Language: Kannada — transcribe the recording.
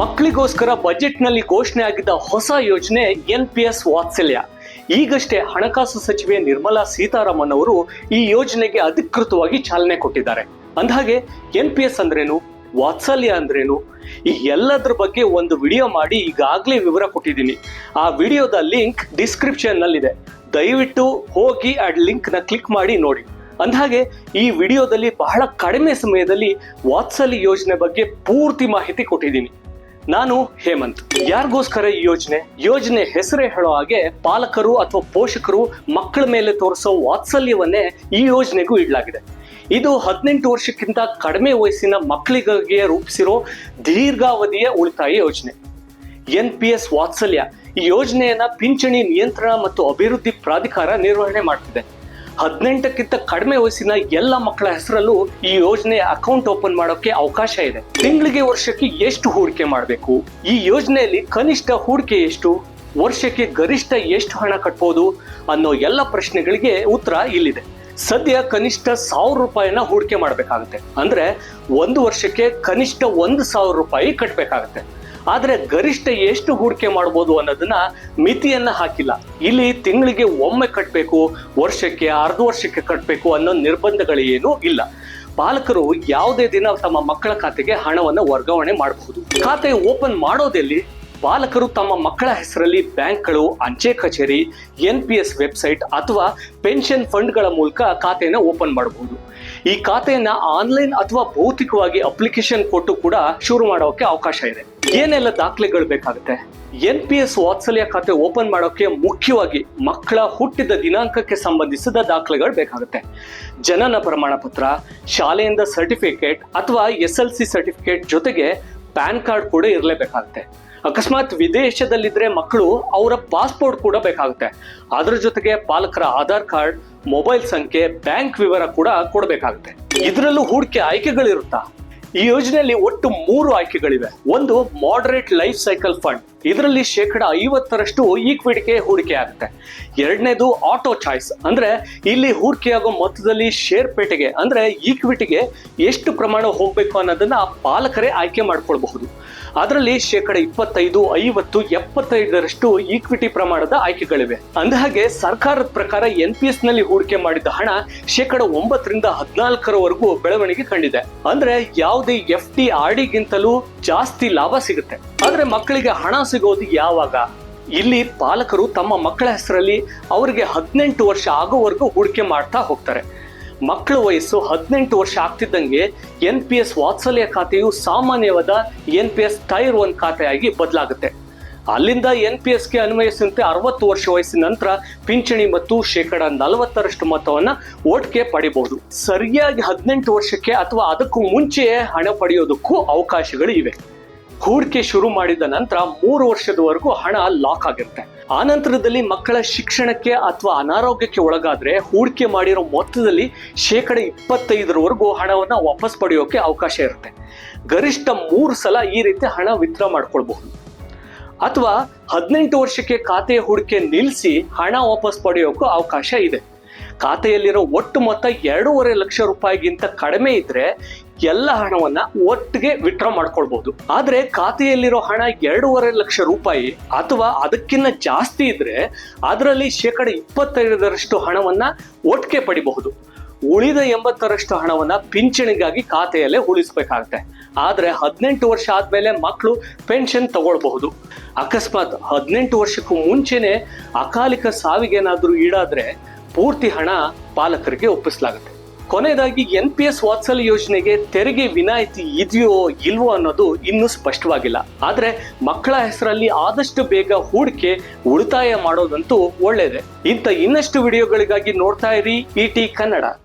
ಮಕ್ಕಳಿಗೋಸ್ಕರ ಬಜೆಟ್ನಲ್ಲಿ ಘೋಷಣೆ ಆಗಿದ್ದ ಹೊಸ ಯೋಜನೆ ಎನ್ ಪಿ ಎಸ್ ವಾತ್ಸಲ್ಯ. ಈಗಷ್ಟೇ ಹಣಕಾಸು ಸಚಿವೆ ನಿರ್ಮಲಾ ಸೀತಾರಾಮನ್ ಅವರು ಈ ಯೋಜನೆಗೆ ಅಧಿಕೃತವಾಗಿ ಚಾಲನೆ ಕೊಟ್ಟಿದ್ದಾರೆ. ಅಂದಹಾಗೆ ಎನ್ ಪಿ ಎಸ್ ಅಂದ್ರೇನು, ವಾತ್ಸಲ್ಯ ಅಂದ್ರೇನು? ಈ ಎಲ್ಲದ್ರ ಬಗ್ಗೆ ಒಂದು ವಿಡಿಯೋ ಮಾಡಿ ಈಗಾಗಲೇ ವಿವರ ಕೊಟ್ಟಿದ್ದೀನಿ. ಆ ವಿಡಿಯೋದ ಲಿಂಕ್ ಡಿಸ್ಕ್ರಿಪ್ಷನ್ ನಲ್ಲಿದೆ ದಯವಿಟ್ಟು ಹೋಗಿ ಆ ಲಿಂಕ್ನ ಕ್ಲಿಕ್ ಮಾಡಿ ನೋಡಿ. ಅಂದಹಾಗೆ ಈ ವಿಡಿಯೋದಲ್ಲಿ ಬಹಳ ಕಡಿಮೆ ಸಮಯದಲ್ಲಿ ವಾತ್ಸಲ್ಯ ಯೋಜನೆ ಬಗ್ಗೆ ಪೂರ್ತಿ ಮಾಹಿತಿ ಕೊಟ್ಟಿದ್ದೀನಿ. ನಾನು ಹೇಮಂತ್. ಯಾರಿಗೋಸ್ಕರ ಈ ಯೋಜನೆ? ಯೋಜನೆ ಹೆಸರೇ ಹೇಳೋ ಹಾಗೆ ಪಾಲಕರು ಅಥವಾ ಪೋಷಕರು ಮಕ್ಕಳ ಮೇಲೆ ತೋರಿಸೋ ವಾತ್ಸಲ್ಯವನ್ನೇ ಈ ಯೋಜನೆಗೂ ಇಡಲಾಗಿದೆ ಇದು ಹದಿನೆಂಟು ವರ್ಷಕ್ಕಿಂತ ಕಡಿಮೆ ವಯಸ್ಸಿನ ಮಕ್ಕಳಿಗಾಗಿ ರೂಪಿಸಿರೋ ದೀರ್ಘಾವಧಿಯ ಉಳಿತಾಯ ಯೋಜನೆ. ಎನ್ ಪಿ ಎಸ್ ವಾತ್ಸಲ್ಯ ಈ ಯೋಜನೆಯನ್ನ ಪಿಂಚಣಿ ನಿಯಂತ್ರಣ ಮತ್ತು ಅಭಿವೃದ್ಧಿ ಪ್ರಾಧಿಕಾರ ನಿರ್ವಹಣೆ ಮಾಡ್ತಿದೆ. ಹದಿನೆಂಟಕ್ಕಿಂತ ಕಡಿಮೆ ವಯಸ್ಸಿನ ಎಲ್ಲ ಮಕ್ಕಳ ಹೆಸರಲ್ಲೂ ಈ ಯೋಜನೆ ಅಕೌಂಟ್ ಓಪನ್ ಮಾಡೋಕೆ ಅವಕಾಶ ಇದೆ. ತಿಂಗಳಿಗೆ ವರ್ಷಕ್ಕೆ ಎಷ್ಟು ಹೂಡಿಕೆ ಮಾಡಬೇಕು? ಈ ಯೋಜನೆಯಲ್ಲಿ ಕನಿಷ್ಠ ಹೂಡಿಕೆ ಎಷ್ಟು? ವರ್ಷಕ್ಕೆ ಗರಿಷ್ಠ ಎಷ್ಟು ಹಣ ಕಟ್ಬೋದು? ಅನ್ನೋ ಎಲ್ಲ ಪ್ರಶ್ನೆಗಳಿಗೆ ಉತ್ತರ ಇಲ್ಲಿದೆ. ಸದ್ಯ ಕನಿಷ್ಠ ಸಾವಿರ ರೂಪಾಯಿನ ಹೂಡಿಕೆ ಮಾಡಬೇಕಾಗುತ್ತೆ. ಅಂದ್ರೆ ಒಂದು ವರ್ಷಕ್ಕೆ ಕನಿಷ್ಠ ಒಂದು ಸಾವಿರ ರೂಪಾಯಿ ಕಟ್ಟಬೇಕಾಗುತ್ತೆ ಆದ್ರೆ ಗರಿಷ್ಠ ಎಷ್ಟು ಹೂಡಿಕೆ ಮಾಡ್ಬೋದು ಅನ್ನೋದನ್ನ ಮಿತಿಯನ್ನ ಹಾಕಿಲ್ಲ. ಇಲ್ಲಿ ತಿಂಗಳಿಗೆ ಒಮ್ಮೆ ಕಟ್ಟಬೇಕು ವರ್ಷಕ್ಕೆ, ಅರ್ಧ ವರ್ಷಕ್ಕೆ ಕಟ್ಟಬೇಕು ಅನ್ನೋ ನಿರ್ಬಂಧಗಳೇನು ಇಲ್ಲ. ಪಾಲಕರು ಯಾವುದೇ ದಿನ ತಮ್ಮ ಮಕ್ಕಳ ಖಾತೆಗೆ ಹಣವನ್ನು ವರ್ಗಾವಣೆ ಮಾಡಬಹುದು. ಖಾತೆ ಓಪನ್ ಮಾಡೋದಲ್ಲಿ ಪಾಲಕರು ತಮ್ಮ ಮಕ್ಕಳ ಹೆಸರಲ್ಲಿ ಬ್ಯಾಂಕ್ಗಳು, ಅಂಚೆ ಕಚೇರಿ, ಎನ್ ಪಿ ಎಸ್ ವೆಬ್ಸೈಟ್ ಅಥವಾ ಪೆನ್ಷನ್ ಫಂಡ್ಗಳ ಮೂಲಕ ಖಾತೆಯನ್ನು ಓಪನ್ ಮಾಡಬಹುದು. ಈ ಖಾತೆಯನ್ನ ಆನ್ಲೈನ್ ಅಥವಾ ಭೌತಿಕವಾಗಿ ಅಪ್ಲಿಕೇಶನ್ ಕೊಟ್ಟು ಕೂಡ ಶುರು ಮಾಡೋಕೆ ಅವಕಾಶ ಇದೆ. ಏನೆಲ್ಲ ದಾಖಲೆಗಳು ಬೇಕಾಗುತ್ತೆ? ಎನ್ ಪಿ ಎಸ್ ವಾತ್ಸಲ್ಯ ಖಾತೆ ಓಪನ್ ಮಾಡೋಕೆ ಮುಖ್ಯವಾಗಿ ಮಕ್ಕಳ ಹುಟ್ಟಿದ ದಿನಾಂಕಕ್ಕೆ ಸಂಬಂಧಿಸಿದ ದಾಖಲೆಗಳು ಬೇಕಾಗುತ್ತೆ. ಜನನ ಪ್ರಮಾಣ ಪತ್ರ ಶಾಲೆಯಿಂದ ಸರ್ಟಿಫಿಕೇಟ್ ಅಥವಾ ಎಸ್ ಎಲ್ ಸಿ ಸರ್ಟಿಫಿಕೇಟ್ ಜೊತೆಗೆ ಪ್ಯಾನ್ ಕಾರ್ಡ್ ಕೂಡ ಇರಲೇಬೇಕಾಗುತ್ತೆ. ಅಕಸ್ಮಾತ್ ವಿದೇಶದಲ್ಲಿದ್ರೆ ಮಕ್ಕಳು ಅವರ ಪಾಸ್ಪೋರ್ಟ್ ಕೂಡ ಬೇಕಾಗುತ್ತೆ. ಅದರ ಜೊತೆಗೆ ಪಾಲಕರ ಆಧಾರ್ ಕಾರ್ಡ್, ಮೊಬೈಲ್ ಸಂಖ್ಯೆ, ಬ್ಯಾಂಕ್ ವಿವರ ಕೂಡ ಕೊಡಬೇಕಾಗುತ್ತೆ. ಇದರಲ್ಲೂ ಹೂಡಿಕೆ ಆಯ್ಕೆಗಳಿರುತ್ತಾ? ಈ ಯೋಜನೆಯಲ್ಲಿ ಒಟ್ಟು ಮೂರು ಆಯ್ಕೆಗಳಿವೆ. ಒಂದು ಮಾಡರೇಟ್ ಲೈಫ್ ಸೈಕಲ್ ಫಂಡ್ ಇದರಲ್ಲಿ ಶೇಕಡ ಐವತ್ತರಷ್ಟು ಈಕ್ವಿಟಿಗೆ ಹೂಡಿಕೆ ಆಗುತ್ತೆ. ಎರಡನೇದು ಆಟೋ ಚಾಯ್ಸ್ ಅಂದ್ರೆ ಇಲ್ಲಿ ಹೂಡಿಕೆಯಾಗೋ ಮೊತ್ತದಲ್ಲಿ ಶೇರ್ ಪೇಟೆಗೆ, ಅಂದ್ರೆ ಈಕ್ವಿಟಿಗೆ ಎಷ್ಟು ಪ್ರಮಾಣ ಹೋಗ್ಬೇಕು ಅನ್ನೋದನ್ನ ಪಾಲಕರೇ ಆಯ್ಕೆ ಮಾಡ್ಕೊಳ್ಬಹುದು. ಅದರಲ್ಲಿ ಶೇಕಡ ಇಪ್ಪತ್ತೈದು, ಐವತ್ತು, ಎಪ್ಪತ್ತೈದರಷ್ಟು ಈಕ್ವಿಟಿ ಪ್ರಮಾಣದ ಆಯ್ಕೆಗಳಿವೆ. ಅಂದಹಾಗೆ, ಸರ್ಕಾರದ ಪ್ರಕಾರ ಎನ್ ಪಿ ಎಸ್ನಲ್ಲಿ ಹೂಡಿಕೆ ಮಾಡಿದ ಹಣ ಶೇಕಡ ಒಂಬತ್ತರಿಂದ ಹದಿನಾಲ್ಕರವರೆಗೂ ಬೆಳವಣಿಗೆ ಕಂಡಿದೆ. ಅಂದ್ರೆ ಯಾವುದೇ ಎಫ್ ಡಿ ಆರ್ ಡಿಗಿಂತಲೂ ಜಾಸ್ತಿ ಲಾಭ ಸಿಗುತ್ತೆ. ಆದ್ರೆ ಮಕ್ಕಳಿಗೆ ಹಣ ಸಿಗೋದು ಯಾವಾಗ? ಇಲ್ಲಿ ಪಾಲಕರು ತಮ್ಮ ಮಕ್ಕಳ ಹೆಸರಲ್ಲಿ ಅವರಿಗೆ ಹದಿನೆಂಟು ವರ್ಷ ಆಗೋವರೆಗೂ ಹೂಡಿಕೆ ಮಾಡ್ತಾ ಹೋಗ್ತಾರೆ. ಮಕ್ಕಳ ವಯಸ್ಸು ಹದಿನೆಂಟು ವರ್ಷ ಆಗ್ತಿದ್ದಂಗೆ ಎನ್ ಪಿ ಎಸ್ ವಾತ್ಸಲ್ಯ ಖಾತೆಯು ಸಾಮಾನ್ಯವಾದ N P S tier one ಖಾತೆಯಾಗಿ ಬದಲಾಗುತ್ತೆ. ಅಲ್ಲಿಂದ ಎನ್ ಪಿ ಎಸ್ಗೆ ಅನ್ವಯಿಸಿದಂತೆ ಅರವತ್ತು ವರ್ಷ ವಯಸ್ಸಿನ ನಂತರ ಪಿಂಚಣಿ ಮತ್ತು ಶೇಕಡ ನಲವತ್ತರಷ್ಟು ಮೊತ್ತವನ್ನ ಓಟ್ಗೆ ಪಡಿಬಹುದು. ಸರಿಯಾಗಿ ಹದಿನೆಂಟು ವರ್ಷಕ್ಕೆ ಅಥವಾ ಅದಕ್ಕೂ ಮುಂಚೆಯೇ ಹಣ ಪಡೆಯೋದಕ್ಕೂ ಅವಕಾಶಗಳು ಇವೆ. ಹೂಡಿಕೆ ಶುರು ಮಾಡಿದ ನಂತರ ಮೂರು ವರ್ಷದವರೆಗೂ ಹಣ ಲಾಕ್ ಆಗಿರುತ್ತೆ. ಆ ನಂತರದಲ್ಲಿ ಮಕ್ಕಳ ಶಿಕ್ಷಣಕ್ಕೆ ಅಥವಾ ಅನಾರೋಗ್ಯಕ್ಕೆ ಒಳಗಾದ್ರೆ ಹೂಡಿಕೆ ಮಾಡಿರೋ ಮೊತ್ತದಲ್ಲಿ ಶೇಕಡ ಇಪ್ಪತ್ತೈದರವರೆಗೂ ಹಣವನ್ನ ವಾಪಸ್ ಪಡೆಯೋಕೆ ಅವಕಾಶ ಇರುತ್ತೆ. ಗರಿಷ್ಠ ಮೂರು ಸಲ ಈ ರೀತಿ ಹಣ ವಿತ್ಡ್ರಾ ಮಾಡ್ಕೊಳ್ಬಹುದು. ಅಥವಾ ಹದಿನೆಂಟು ವರ್ಷಕ್ಕೆ ಖಾತೆ ಹೂಡಿಕೆ ನಿಲ್ಲಿಸಿ ಹಣ ವಾಪಸ್ ಪಡೆಯೋಕ್ಕೂ ಅವಕಾಶ ಇದೆ. ಖಾತೆಯಲ್ಲಿರೋ ಒಟ್ಟು ಮೊತ್ತ ಎರಡೂವರೆ ಲಕ್ಷ ರೂಪಾಯಿಗಿಂತ ಕಡಿಮೆ ಇದ್ರೆ ಎಲ್ಲ ಹಣವನ್ನ ಒಟ್ಟಿಗೆ ವಿತ್ಡ್ರಾ ಮಾಡ್ಕೊಳ್ಬಹುದು ಆದ್ರೆ ಖಾತೆಯಲ್ಲಿರೋ ಹಣ ಎರಡೂವರೆ ಲಕ್ಷ ರೂಪಾಯಿ ಅಥವಾ ಅದಕ್ಕಿಂತ ಜಾಸ್ತಿ ಇದ್ರೆ ಅದರಲ್ಲಿ ಶೇಕಡ ಇಪ್ಪತ್ತೈದರಷ್ಟು ಹಣವನ್ನ ಒಟ್ಟಿಗೆ ಪಡಿಬಹುದು. ಉಳಿದ ಎಂಬತ್ತರಷ್ಟು ಹಣವನ್ನ ಪಿಂಚಣಿಗಾಗಿ ಖಾತೆಯಲ್ಲೇ ಉಳಿಸ್ಬೇಕಾಗತ್ತೆ. ಆದ್ರೆ ಹದಿನೆಂಟು ವರ್ಷ ಆದ್ಮೇಲೆ ಮಕ್ಕಳು ಪೆನ್ಷನ್ ತಗೊಳ್ಬಹುದು. ಅಕಸ್ಮಾತ್ ಹದಿನೆಂಟು ವರ್ಷಕ್ಕೂ ಮುಂಚೆನೆ ಅಕಾಲಿಕ ಸಾವಿಗೆ ಏನಾದರೂ ಈಡಾದ್ರೆ ಪೂರ್ತಿ ಹಣ ಪಾಲಕರಿಗೆ ಒಪ್ಪಿಸಲಾಗುತ್ತೆ. ಕೊನೆಯದಾಗಿ ಎನ್ ಪಿ ಎಸ್ ವಾತ್ಸಲ್ಯ ಯೋಜನೆಗೆ ತೆರಿಗೆ ವಿನಾಯಿತಿ ಇದೆಯೋ ಇಲ್ವೋ ಅನ್ನೋದು ಇನ್ನೂ ಸ್ಪಷ್ಟವಾಗಿಲ್ಲ. ಆದ್ರೆ ಮಕ್ಕಳ ಹೆಸರಲ್ಲಿ ಆದಷ್ಟು ಬೇಗ ಹೂಡಿಕೆ ಉಳಿತಾಯ ಮಾಡೋದಂತೂ ಒಳ್ಳೇದೆ. ಇಂಥ ಇನ್ನಷ್ಟು ವಿಡಿಯೋಗಳಿಗಾಗಿ ನೋಡ್ತಾ ಇರಿ ಇಟಿ ಕನ್ನಡ.